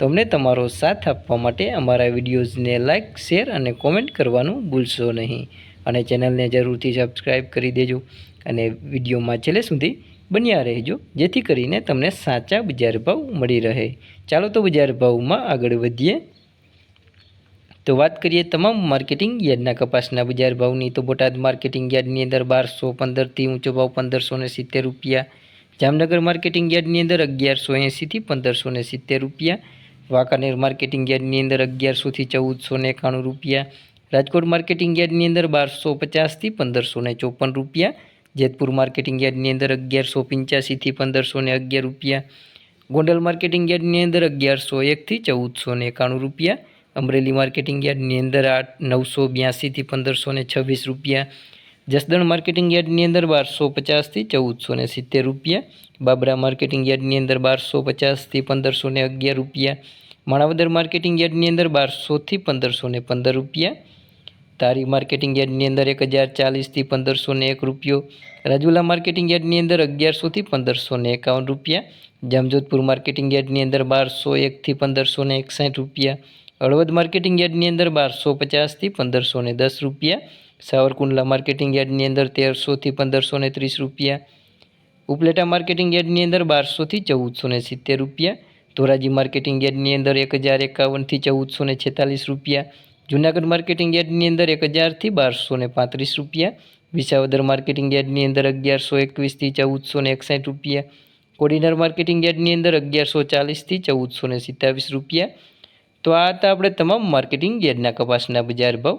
તો અમને તમારો સાથ આપવા માટે અમારા વિડીયોઝને લાઇક શેર અને કોમેન્ટ કરવાનું ભૂલશો નહીં. અને ચેનલને જરૂરથી સબસ્ક્રાઈબ કરી દેજો અને વિડીયોમાં છેલ્લે સુધી બન્યા રહેજો, જેથી કરીને તમને સાચા બજાર ભાવ મળી રહે. ચાલો તો બજાર ભાવમાં આગળ વધીએ. તો વાત કરીએ તમામ માર્કેટિંગ યાર્ડના કપાસના બજાર ભાવની. તો બોટાદ માર્કેટિંગ યાર્ડની અંદર બારસો પંદરથી ઊંચો ભાવ પંદરસો સિત્તેર રૂપિયા. જામનગર માર્કેટિંગ યાર્ડની અંદર અગિયારસો એંસીથી પંદરસો સિત્તેર રૂપિયા. વાંકાનેર માર્કેટિંગ યાર્ડની અંદર અગિયારસોથી ચૌદસો ને એકાણું રૂપિયા, રાજકોટ માર્કેટિંગ યાર્ડની અંદર બારસો પચાસથી પંદરસો ને ચોપન રૂપિયા, જેતપુર માર્કેટિંગ યાર્ડની અંદર અગિયારસો પંચ્યાસીથી પંદરસો ને અગિયાર રૂપિયા, ગોંડલ માર્કેટિંગ યાર્ડની અંદર અગિયારસો એકથી ચૌદસો ને એકાણું રૂપિયા, અમરેલી માર્કેટિંગ યાર્ડની અંદર આઠ નવસો બ્યાસીથી પંદરસો ને છવ્વીસ રૂપિયા, જસદણ માર્કેટિંગ યાર્ડની અંદર બારસો પચાસથી ચૌદસો ને સિત્તેર રૂપિયા, બાબરા માર્કેટિંગ યાર્ડની અંદર બારસો પચાસથી પંદરસો ને અગિયાર રૂપિયા માણાવદર માર્કેટિંગ યાર્ડની અંદર બારસોથી પંદરસો ને પંદર રૂપિયા. તારી માર્કેટિંગ યાર્ડની અંદર એક હજાર ચાલીસથી પંદરસો ને એક રૂપિયો. રાજુલા માર્કેટિંગ યાર્ડની અંદર અગિયારસોથી પંદરસો ને એકાવન રૂપિયા. જામજોધપુર માર્કેટિંગ યાર્ડની અંદર બારસો એકથી પંદરસો ને એકસાઠ રૂપિયા. હળવદ માર્કેટિંગ યાર્ડની અંદર બારસો પચાસથી પંદરસો ને દસ રૂપિયા. સાવરકુંડલા માર્કેટિંગ યાર્ડની અંદર તેરસોથી પંદરસો ને ત્રીસ રૂપિયા. ઉપલેટા માર્કેટિંગ યાર્ડની અંદર બારસોથી ચૌદસો ને સિત્તેર રૂપિયા. ધોરાજી માર્કેટિંગ યાર્ડની અંદર એક હજાર એકાવનથી ચૌદસો ને છેતાલીસ રૂપિયા, જૂનાગઢ માર્કેટિંગ યાર્ડની અંદર એક હજારથી બારસો ને પાંત્રીસ રૂપિયા, વિસાવદર માર્કેટિંગ યાર્ડની અંદર અગિયારસો એકવીસથી ચૌદસો ને એકસાઠ રૂપિયા, કોડીનાર માર્કેટિંગ યાર્ડની અંદર અગિયારસો ચાલીસથી ચૌદસો ને સિત્તાવીસ રૂપિયા. તો આ હતા આપણે તમામ માર્કેટિંગ યાર્ડના કપાસના બજાર ભાવ.